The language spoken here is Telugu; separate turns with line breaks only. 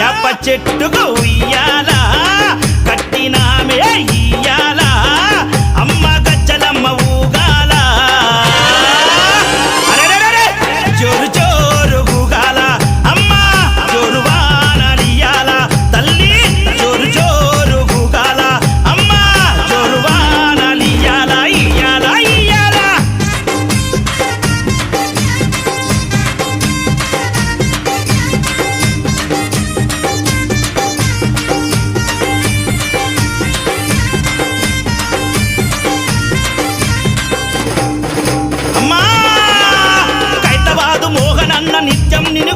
యాప చెట్టుకు ఉయ్యాలా? నిజం నిన్ను